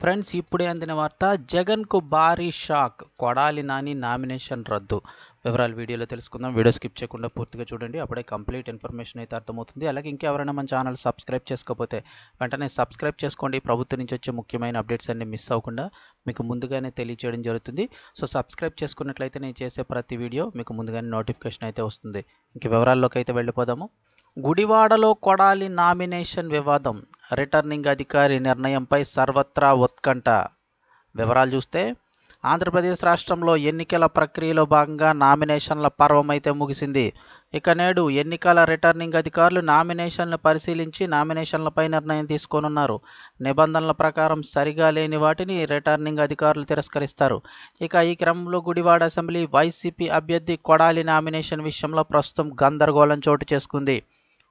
Friends ఇప్పుడే అందిన వార్త జగన్కు భారీ షాక్ కొడాలి నాని నామినేషన్ రద్దు. వివరాలు వీడియోలో తెలుసుకుందాం. వీడియో స్కిప్ చేయకుండా పూర్తిగా చూడండి. అప్పుడే కంప్లీట్ ఇన్ఫర్మేషన్ అయితే అర్థమవుతుంది. అలాగే ఇంకెవరైనా మన ఛానల్ సబ్స్క్రైబ్ చేసుకోకపోతే వెంటనే సబ్స్క్రైబ్ చేసుకోండి. ప్రభుత్వం నుంచి వచ్చే ముఖ్యమైన అప్డేట్స్ అన్ని మిస్ అవ్వకుండా మీకు ముందుగానే తెలియచేయడం జరుగుతుంది. సో సబ్స్క్రైబ్ చేసుకున్నట్లయితే నేను చేసే ప్రతి వీడియో మీకు ముందుగానే నోటిఫికేషన్ అయితే వస్తుంది. ఇంక వివరాల్లోకి అయితే వెళ్ళిపోదాము. గుడివాడలో కొడాలి నామినేషన్ వివాదం. రిటర్నింగ్ అధికారి నిర్ణయంపై సర్వత్రా ఉత్కంఠ. వివరాలు చూస్తే ఆంధ్రప్రదేశ్ రాష్ట్రంలో ఎన్నికల ప్రక్రియలో భాగంగా నామినేషన్ల పర్వం అయితే ముగిసింది. ఇక నేడు ఎన్నికల రిటర్నింగ్ అధికారులు నామినేషన్లు పరిశీలించి నామినేషన్లపై నిర్ణయం తీసుకోనున్నారు. నిబంధనల ప్రకారం సరిగా లేని వాటిని రిటర్నింగ్ అధికారులు తిరస్కరిస్తారు. ఇక ఈ క్రమంలో గుడివాడ అసెంబ్లీ వైసీపీ అభ్యర్థి కొడాలి నామినేషన్ విషయంలో ప్రస్తుతం గందరగోళం చోటు చేసుకుంది.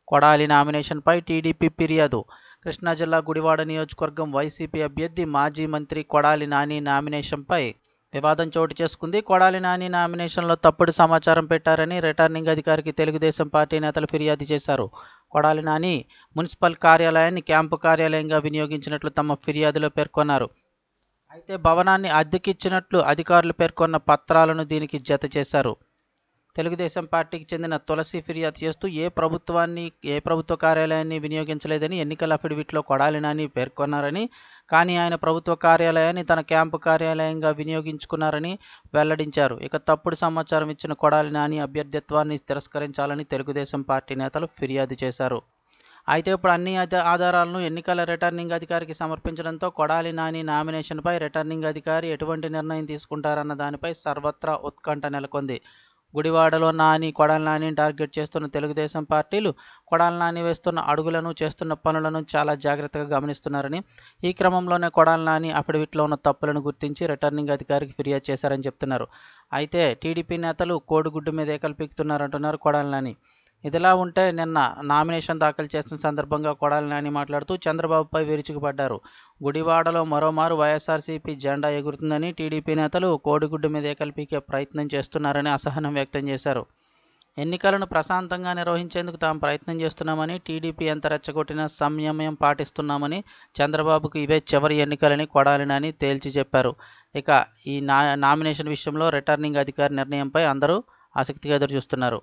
కొడాలి నామినేషన్పై టీడీపీ ఫిర్యాదు. కృష్ణా జిల్లా గుడివాడ నియోజకవర్గం వైసీపీ అభ్యర్థి మాజీ మంత్రి కొడాలి నాని నామినేషన్పై వివాదం చోటు చేసుకుంది. కొడాలి నాని నామినేషన్లో తప్పుడు సమాచారం పెట్టారని రిటర్నింగ్ అధికారికి తెలుగుదేశం పార్టీ నేతలు ఫిర్యాదు చేశారు. కొడాలి నాని మున్సిపల్ కార్యాలయాన్ని క్యాంపు కార్యాలయంగా వినియోగించినట్లు తమ ఫిర్యాదులో పేర్కొన్నారు. అయితే భవనాన్ని అద్దెకిచ్చినట్లు అధికారులు పేర్కొన్న పత్రాలను దీనికి జత చేశారు. తెలుగుదేశం పార్టీకి చెందిన తులసి ఫిర్యాదు చేస్తూ ఏ ప్రభుత్వాన్ని ఏ ప్రభుత్వ కార్యాలయాన్ని వినియోగించలేదని ఎన్నికల అఫిడవిట్లో కొడాలి నాని పేర్కొన్నారని కానీ ఆయన ప్రభుత్వ కార్యాలయాన్ని తన క్యాంపు కార్యాలయంగా వినియోగించుకున్నారని వెల్లడించారు. ఇక తప్పుడు సమాచారం ఇచ్చిన కొడాలి నాని అభ్యర్థిత్వాన్ని తిరస్కరించాలని తెలుగుదేశం పార్టీ నేతలు ఫిర్యాదు చేశారు. అయితే ఇప్పుడు అన్ని ఆధారాలను ఎన్నికల రిటర్నింగ్ అధికారికి సమర్పించడంతో కొడాలి నాని నామినేషన్పై రిటర్నింగ్ అధికారి ఎటువంటి నిర్ణయం తీసుకుంటారన్న దానిపై సర్వత్రా ఉత్కంఠ నెలకొంది. గుడివాడలో నాని కొడాలి టార్గెట్ చేస్తున్న తెలుగుదేశం పార్టీలు కొడాలి నాని వేస్తున్న అడుగులను చేస్తున్న పనులను చాలా జాగ్రత్తగా గమనిస్తున్నారని ఈ క్రమంలోనే కొడాలి నాని అఫిడవిట్లో ఉన్న తప్పులను గుర్తించి రిటర్నింగ్ అధికారికి ఫిర్యాదు చేశారని చెప్తున్నారు. అయితే టీడీపీ నేతలు కోడిగుడ్డు మీద ఏకల్పిస్తున్నారంటున్నారు కొడాలి నాని. ఇదిలా ఉంటే నిన్న నామినేషన్ దాఖలు చేసిన సందర్భంగా కొడాలి నాని మాట్లాడుతూ చంద్రబాబుపై విరుచుకుపడ్డారు. గుడివాడలో మరోమారు వైఎస్ఆర్సీపీ జెండా ఎగురుతుందని టీడీపీ నేతలు కోడిగుడ్డు మీద ఏకల్పికే ప్రయత్నం చేస్తున్నారని అసహనం వ్యక్తం చేశారు. ఎన్నికలను ప్రశాంతంగా నిర్వహించేందుకు తాము ప్రయత్నం చేస్తున్నామని టీడీపీ ఎంత రెచ్చగొట్టినా సంయమయం పాటిస్తున్నామని చంద్రబాబుకు ఇవే చివరి ఎన్నికలని కొడాలినని తేల్చి చెప్పారు. ఇక ఈ నా నామినేషన్ విషయంలో రిటర్నింగ్ అధికారి నిర్ణయంపై అందరూ ఆసక్తిగా ఎదురు చూస్తున్నారు